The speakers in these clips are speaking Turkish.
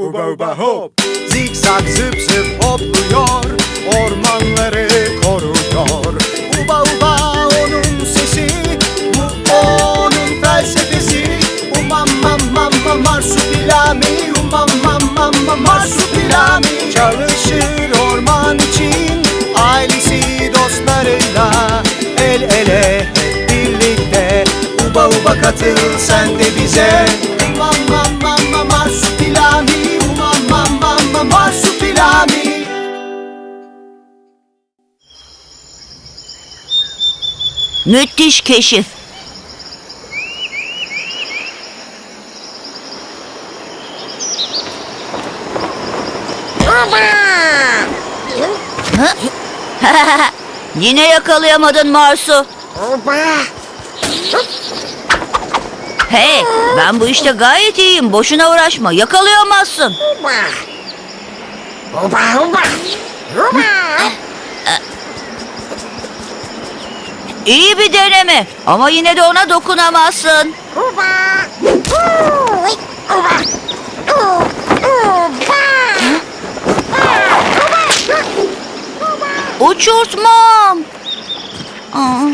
Uba uba hop. Zikzak zıp zıp hopluyor Ormanları koruyor. Uba uba onun sesi Bu onun felsefesi. Umam mam mam mam marsupilami Umam mam mam mam marsupilami. Çalışır orman için Ailesi dostlarıyla El ele hep birlikte. Uba uba katıl sen de bize. Umam mam mam mam Müthiş keşif. Yine yakalayamadın Marsu. Hey, ben bu işte gayet iyiyim. Boşuna uğraşma. Yakalayamazsın. İyi bir deneme. Ama yine de ona dokunamazsın. Uçurtmam. Aa.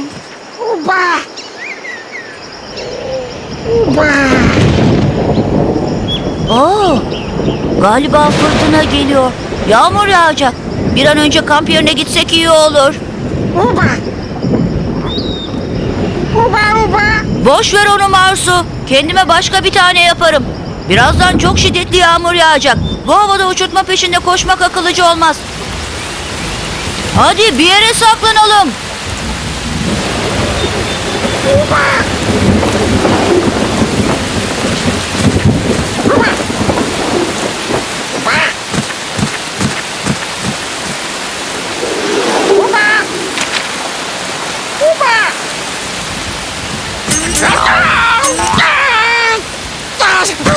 Oo, galiba fırtına geliyor. Yağmur yağacak. Bir an önce kamp yerine gitsek iyi olur. Boş ver onu Marsu. Kendime başka bir tane yaparım. Birazdan çok şiddetli yağmur yağacak. Bu havada uçurtma peşinde koşmak akıllıcı olmaz. Hadi bir yere saklanalım.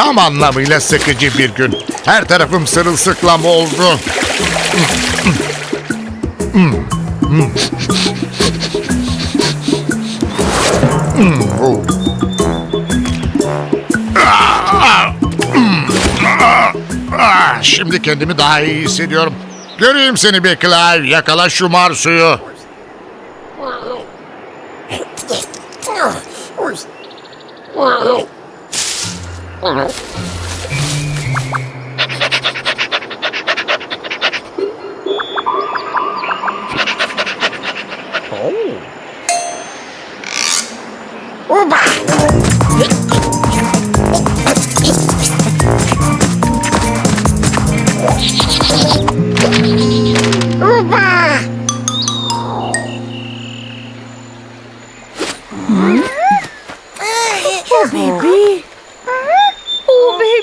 Tam anlamıyla sıkıcı bir gün. Her tarafım sırılsıklam oldu. Şimdi kendimi daha iyi hissediyorum. Göreyim seni be Clive. Yakala şu Marsu'yu. Oh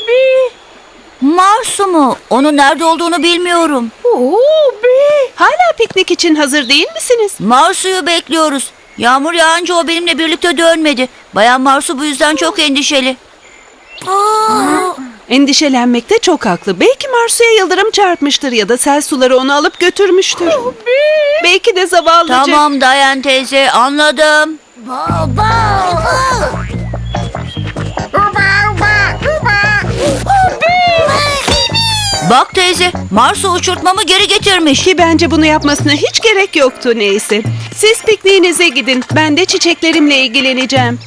baby. Marsu mu? Onun nerede olduğunu bilmiyorum. Oh be. Hala piknik için hazır değil misiniz? Marsu'yu bekliyoruz. Yağmur yağınca o benimle birlikte dönmedi. Bayan Marsu bu yüzden çok endişeli. Endişelenmekte çok haklı. Belki Marsu'ya yıldırım çarpmıştır ya da sel suları onu alıp götürmüştür. Belki de zavallıcık. Tamam Dayan teyze anladım. Bak teyze Marsu uçurtmamı geri getirmiş. Ki bence bunu yapmasına hiç gerek yoktu neyse. Siz pikniğinize gidin. Ben de çiçeklerimle ilgileneceğim.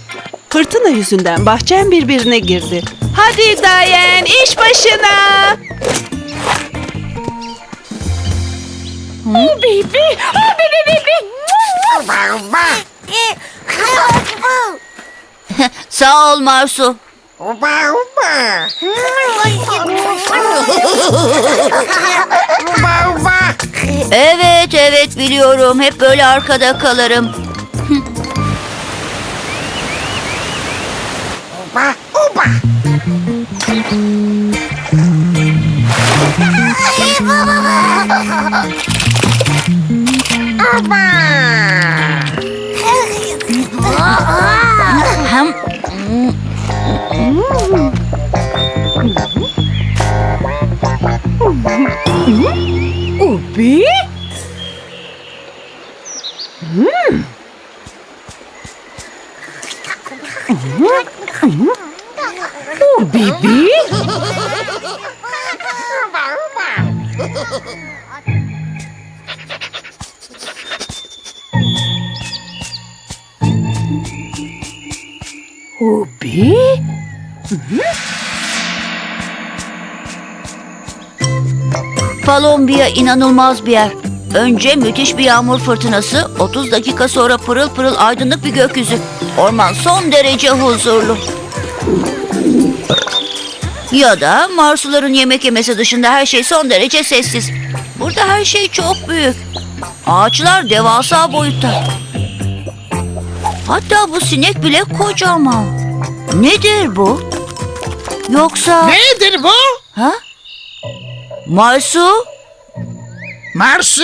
Fırtına yüzünden bahçem birbirine girdi. Hadi Dayan iş başına. Oh baby. Oh baby baby. Sağ ol Marsu. Opa opa. opa opa. Evet evet biliyorum. Hep böyle arkada kalırım. opa opa. Opa. Hem Ubi? Bibi? Palombiya inanılmaz bir yer. Önce müthiş bir yağmur fırtınası, 30 dakika sonra pırıl pırıl aydınlık bir gökyüzü. Orman son derece huzurlu. Ya da Marsuların yemek yemesi dışında her şey son derece sessiz. Burada her şey çok büyük. Ağaçlar devasa boyutta. Hatta bu sinek bile kocaman. Nedir bu? Yoksa... Nedir bu? Ha? Marsu? Marsu!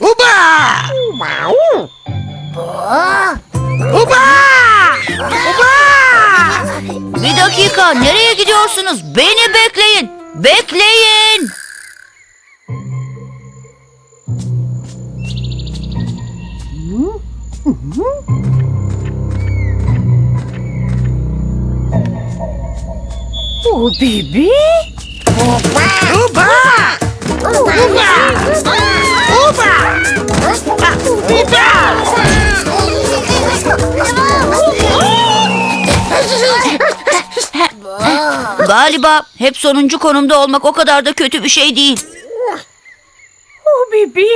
Uba! Uba! Bir dakika nereye gidiyorsunuz? Beni bekleyin. Bekleyin. O Bibi? Uba! Galiba hep sonuncu konumda olmak o kadar da kötü bir şey değil. O Bibi?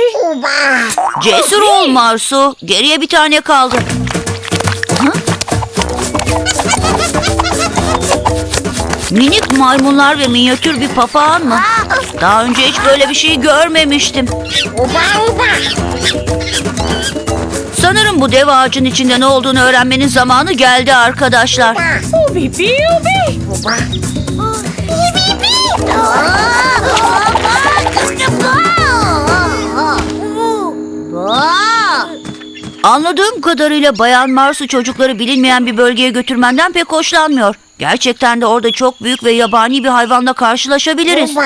Cesur ol Marsu. Geriye bir tane kaldı. Hı? Minik maymunlar ve minyatür bir papağan mı? Daha önce hiç böyle bir şey görmemiştim. Sanırım bu dev ağacın içinde ne olduğunu öğrenmenin zamanı geldi arkadaşlar. O Bibi, o Bibi. Anladığım kadarıyla Bayan Marsu çocukları bilinmeyen bir bölgeye götürmenden pek hoşlanmıyor. Gerçekten de orada çok büyük ve yabani bir hayvanla karşılaşabiliriz.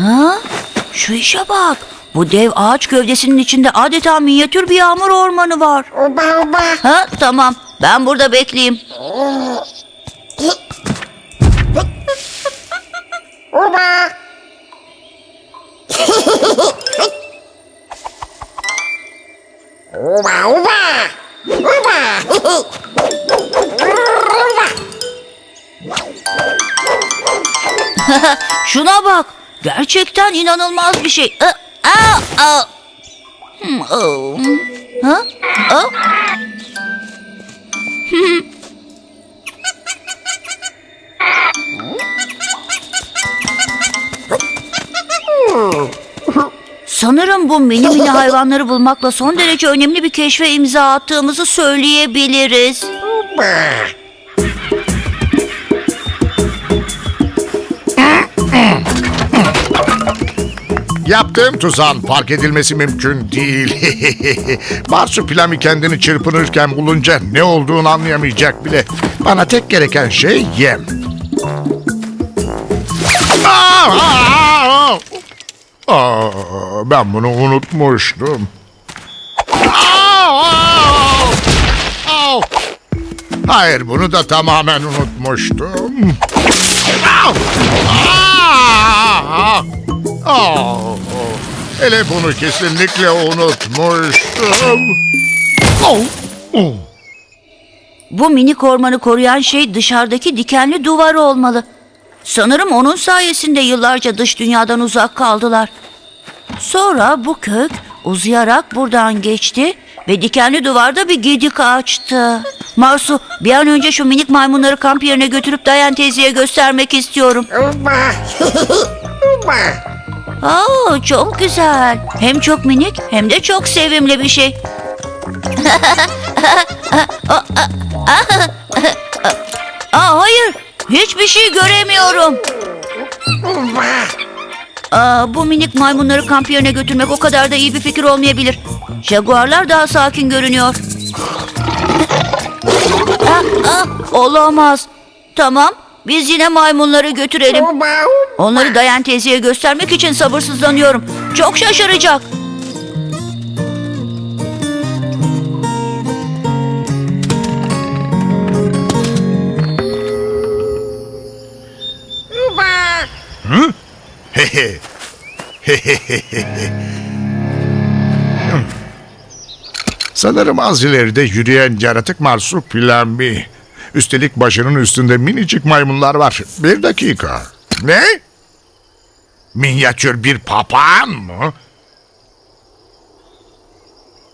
Ha? Şu işe bak. Bu dev ağaç gövdesinin içinde adeta minyatür bir yağmur ormanı var. Ha tamam. Ben burada bekleyeyim. Şuna bak. Gerçekten inanılmaz bir şey. Aa, aa, aa. Hmm, oh. Ha? Oh. Sanırım bu mini mini hayvanları bulmakla son derece önemli bir keşfe imza attığımızı söyleyebiliriz. Yaptığım tuzağın fark edilmesi mümkün değil. Marsupilami kendini çırpınırken bulunca ne olduğunu anlayamayacak bile. Bana tek gereken şey yem. Aa, ben bunu unutmuştum. Hayır bunu da tamamen unutmuştum. Aa, aa! Aa, hele bunu kesinlikle unutmuştum. Oh, oh. Bu minik ormanı koruyan şey dışarıdaki dikenli duvar olmalı. Sanırım onun sayesinde yıllarca dış dünyadan uzak kaldılar. Sonra bu kök uzayarak buradan geçti ve dikenli duvarda bir gedik ağaçtı. Marsu bir an önce şu minik maymunları kamp yerine götürüp Dayan teyzeye göstermek istiyorum. Aa, çok güzel. Hem çok minik hem de çok sevimli bir şey. Aa, hayır. Hiçbir şey göremiyorum. Aa, bu minik maymunları kamp yerine götürmek o kadar da iyi bir fikir olmayabilir. Jaguarlar daha sakin görünüyor. Ah, ah, olamaz. Tamam, biz yine maymunları götürelim. Onları Dayan teyzeye göstermek için sabırsızlanıyorum. Çok şaşıracak. Sanırım az ileride yürüyen yaratık marsupilami. Üstelik başının üstünde minicik maymunlar var. Bir dakika. Ne? Minyatür bir papağan mı?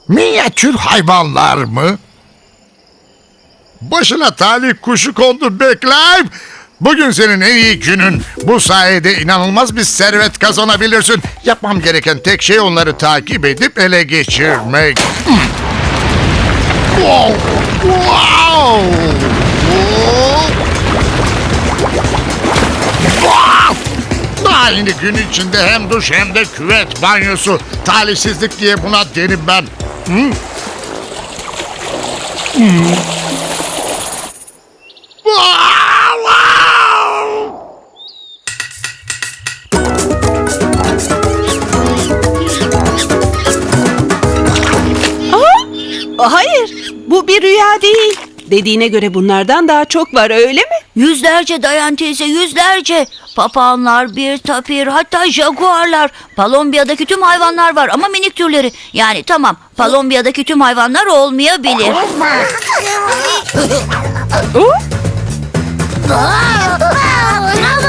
Minyatür hayvanlar mı? Başına talih kuşu kondu Beklev. Bugün senin en iyi günün. Bu sayede inanılmaz bir servet kazanabilirsin. Yapmam gereken tek şey onları takip edip ele geçirmek. Wow! Wow! Yeni gün içinde hem duş hem de küvet banyosu. Talihsizlik diye buna derim ben. Hı? Hı. Hayır, bu bir rüya değil. Dediğine göre bunlardan daha çok var öyle mi? Yüzlerce Dayan teyze, yüzlerce. Papağanlar, bir tapir, hatta jaguarlar. Palombiya'daki tüm hayvanlar var ama minik türleri. Yani tamam, Palombiya'daki tüm hayvanlar olmayabilir. Oo, aa!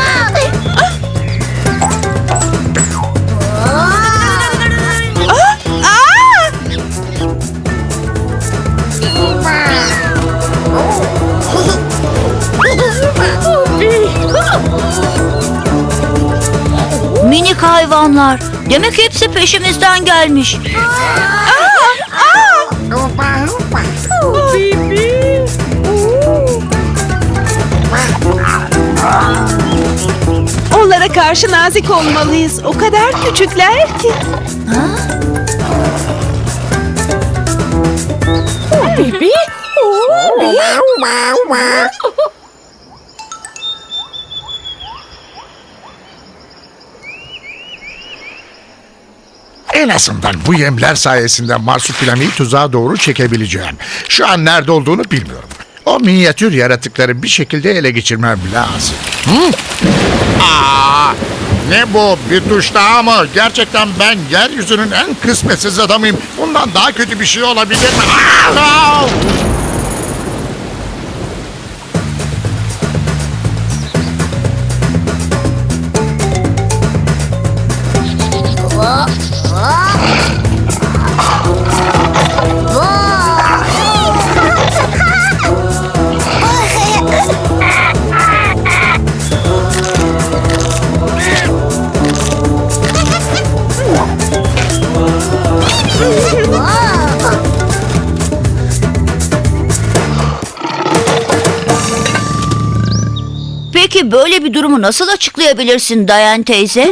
Minik hayvanlar. Demek hepsi peşimizden gelmiş. Onlara karşı nazik olmalıyız. O kadar küçükler ki. En azından bu yemler sayesinde marsupilamiyi tuzağa doğru çekebileceğim. Şu an nerede olduğunu bilmiyorum. O minyatür yaratıkları bir şekilde ele geçirmem lazım. Hı? Aa, ne bu? Bir duş daha mı? Gerçekten ben yeryüzünün en kısmetsiz adamıyım. Bundan daha kötü bir şey olabilir mi? Aa! Peki böyle bir durumu nasıl açıklayabilirsin Dayan teyze?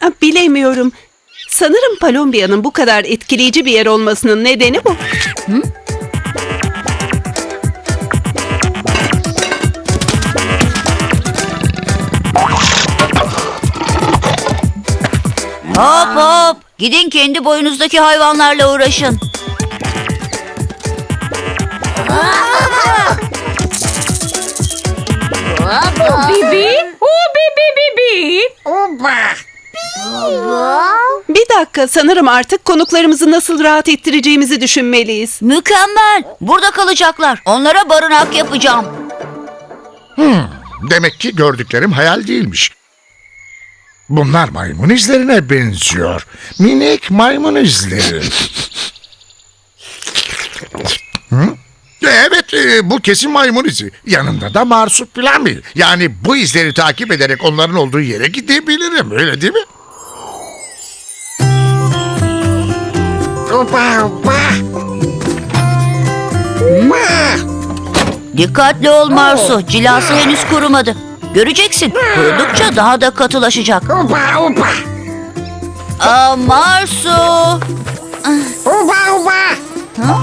Ha, Bilemiyorum. Sanırım Palombiya'nın bu kadar etkileyici bir yer olmasının nedeni bu. Hop hop. Gidin kendi boyunuzdaki hayvanlarla uğraşın. Bir dakika sanırım artık konuklarımızı nasıl rahat ettireceğimizi düşünmeliyiz. Mükemmel. Burada kalacaklar. Onlara barınak yapacağım. Demek ki gördüklerim hayal değilmiş. Bunlar maymun izlerine benziyor. Minik maymun izleri. Evet e, bu kesin maymun izi. Yanında da marsupilami. Yani bu izleri takip ederek onların olduğu yere gidebilirim. Öyle değil mi? Dikkatli ol Marsu. Cilası henüz kurumadı. Göreceksin. Kurudukça daha da katılaşacak. Aa, Marsu. Ha?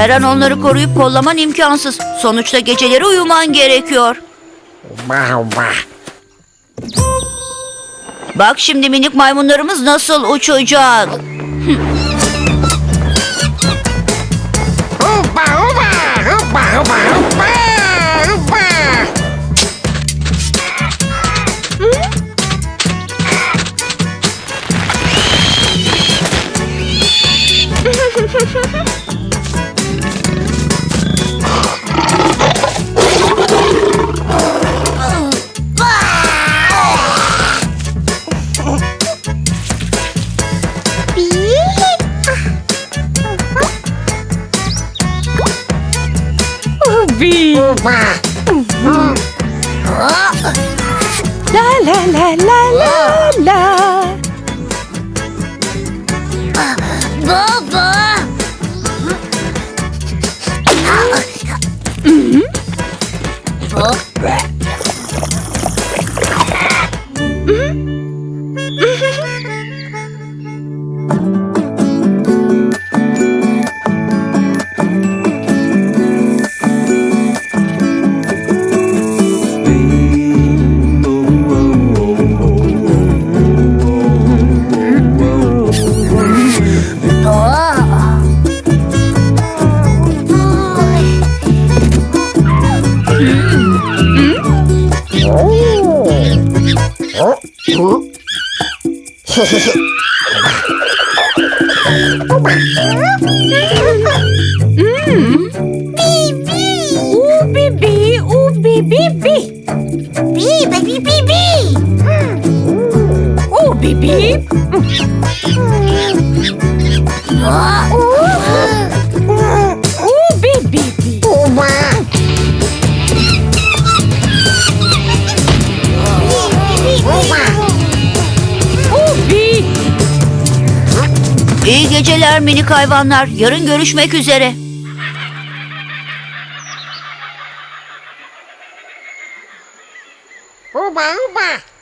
Her an onları koruyup kollaman imkansız. Sonuçta geceleri uyuman gerekiyor. Bak şimdi minik maymunlarımız nasıl uçacak. Bee. Bee, baby, bee, bee. Ooh, baby. Ooh, baby, bee. Ooh, bee. İyi geceler minik hayvanlar. Yarın görüşmek üzere.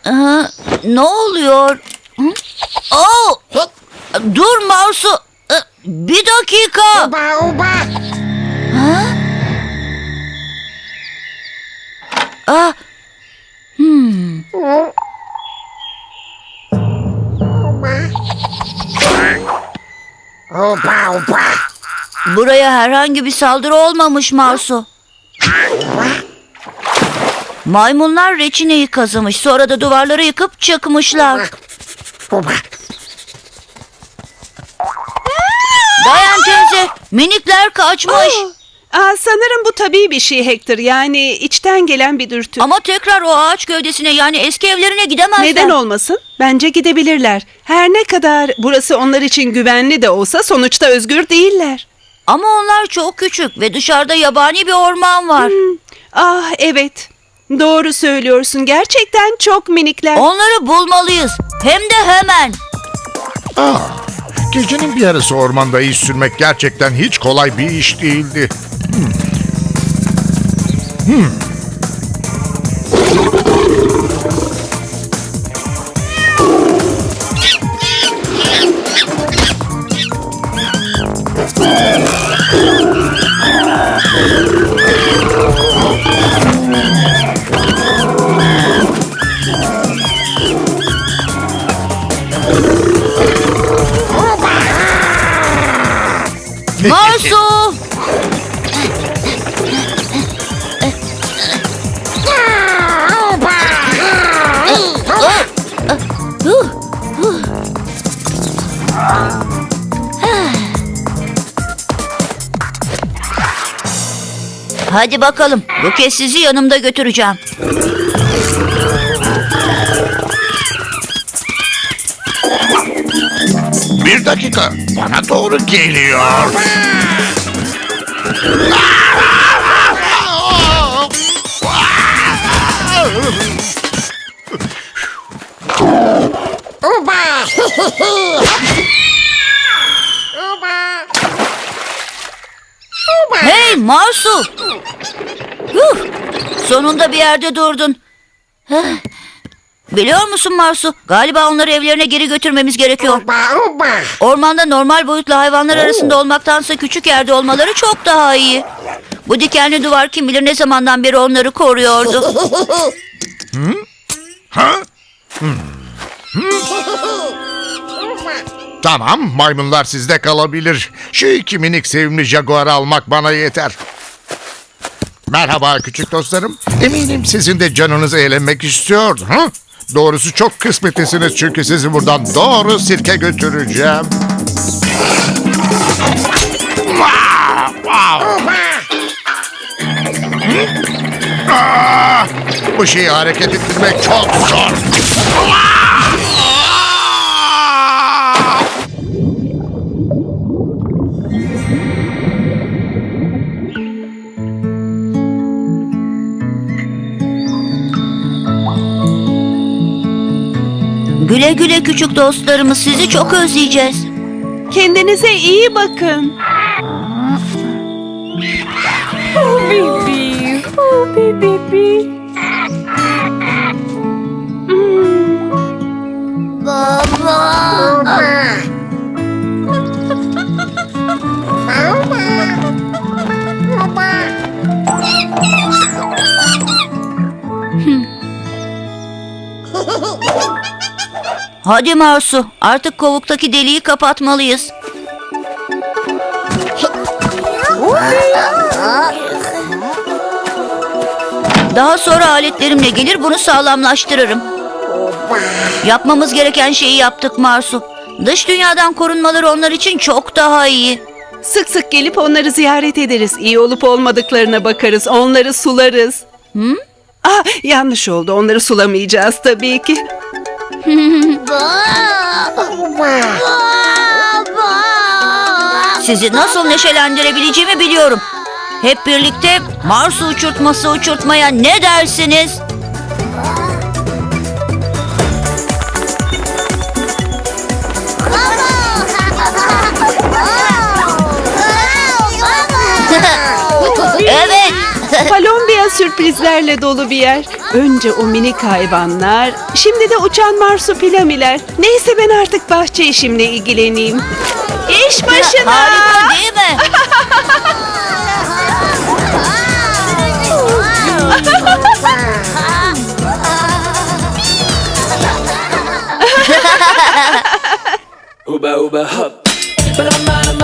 Aa, ne oluyor? Hı? Oo! Dur Marsu. Ee, Bir dakika. Ha? Aa, hmm. Buraya herhangi bir saldırı olmamış Marsu. Maymunlar reçineyi kazımış. Sonra da duvarları yıkıp çıkmışlar. Dayan teyze. Minikler kaçmış. Aa, sanırım bu tabii bir şey Hector. Yani içten gelen bir dürtü. Ama tekrar o ağaç gövdesine yani eski evlerine gidemezler. Neden olmasın? Bence gidebilirler. Her ne kadar burası onlar için güvenli de olsa sonuçta özgür değiller. Ama onlar çok küçük ve dışarıda yabani bir orman var. Ah evet. Doğru söylüyorsun. Gerçekten çok minikler. Onları bulmalıyız. Hem de hemen. Aa, gecenin bir yarısı ormanda iz sürmek gerçekten hiç kolay bir iş değildi. Marsu! Hadi bakalım. Bu kez sizi yanımda götüreceğim. Bir dakika. Bana doğru geliyor. Hey Marsu! Sonunda bir yerde durdun. Biliyor musun Marsu? Galiba onları evlerine geri götürmemiz gerekiyor. Ormanda normal boyutlu hayvanlar arasında olmaktansa küçük yerde olmaları çok daha iyi. Bu dikenli duvar kim bilir ne zamandan beri onları koruyordu. Ha? Hmm. Hmm. Tamam, maymunlar sizde kalabilir. Şu iki minik sevimli jaguarı almak bana yeter. Merhaba küçük dostlarım. Eminim sizin de canınız eğlenmek istiyordu. Hı? Doğrusu çok kısmetlisiniz çünkü sizi buradan doğru sirke götüreceğim. Wow, wow. Aa, bu şeyi hareket ettirmek çok zor. Aa! Güle güle küçük dostlarımız sizi çok özleyeceğiz. Kendinize iyi bakın. Oh, baby. Oh, baby, baby. Hadi Marsu artık kovuktaki deliği kapatmalıyız. Daha sonra aletlerimle gelir bunu sağlamlaştırırım. Yapmamız gereken şeyi yaptık Marsu. Dış dünyadan korunmaları onlar için çok daha iyi. Sık sık gelip onları ziyaret ederiz. İyi olup olmadıklarına bakarız. Onları sularız. Hı? Ah, yanlış oldu. Onları sulamayacağız tabii ki. Sizi nasıl neşelendirebileceğimi biliyorum. Hep birlikte Mars uçurtması uçurtmaya ne dersiniz? evet. Palombiya sürprizlerle dolu bir yer. Önce o minik hayvanlar, şimdi de uçan marsupilamiler. Neyse ben artık bahçe işimle ilgileneyim. İş başına. Harika değil mi? Uba uba hop. Ba-dum, ba-dum,